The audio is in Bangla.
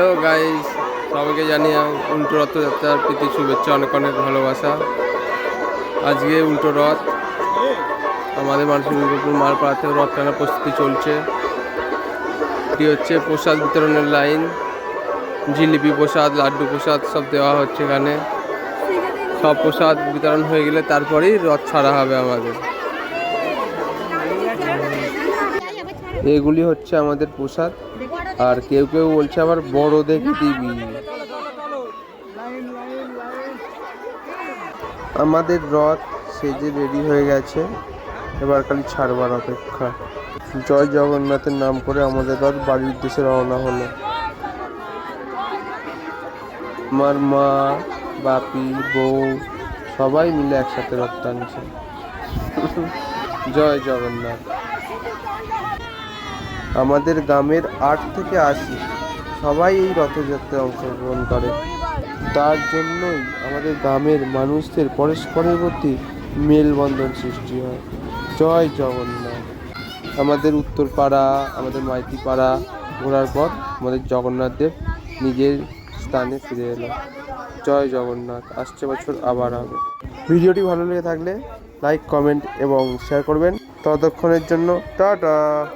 তো গাইস সবাইকে জানিয়ে উল্টো রথযাত্রার প্রীতি শুভেচ্ছা, অনেক অনেক ভালোবাসা। আজকে উল্টো রথ, আমাদের মানুষের দুর্গাপুর মালপাড়াতেও রথ টানার প্রস্তুতি চলছে। এটি হচ্ছে প্রসাদ বিতরণের লাইন জিলিপি প্রসাদ, লাড্ডু প্রসাদ সব দেওয়া হচ্ছে এখানে। সব প্রসাদ বিতরণ হয়ে গেলে তারপরেই রথ ছাড়া হবে আমাদের। এগুলি হচ্ছে আমাদের প্রসাদ। আর কেউ কেউ বলছে আবার বড় দেখে দিবি আমাদের রথ সেজে রেডি হয়ে গেছে। এবার খালি ছাড়বার অপেক্ষা। জয় জগন্নাথের নাম করে আমাদের রথ বাড়ির উদ্দেশ্যে রওনা হলো। আমার মা, বাপি, বউ সবাই মিলে একসাথে রথ টানছে। জয় জগন্নাথ। আমাদের গ্রামের আট থেকে আশি। সবাই এই রথযাত্রায় অংশগ্রহণ করে। তার জন্যই আমাদের গ্রামের মানুষদের পরস্পরের প্রতি মেলবন্ধন সৃষ্টি হয়। জয় জগন্নাথ। আমাদের উত্তরপাড়া, আমাদের মাইতি পাড়া ঘোরার পর আমাদের জগন্নাথ দেব নিজের স্থানে ফিরে এলো। জয় জগন্নাথ। আসছে বছর আবার হবে। ভিডিওটি ভালো লেগে থাকলে লাইক, কমেন্ট এবং শেয়ার করবেন। ততক্ষণের জন্য টাটা।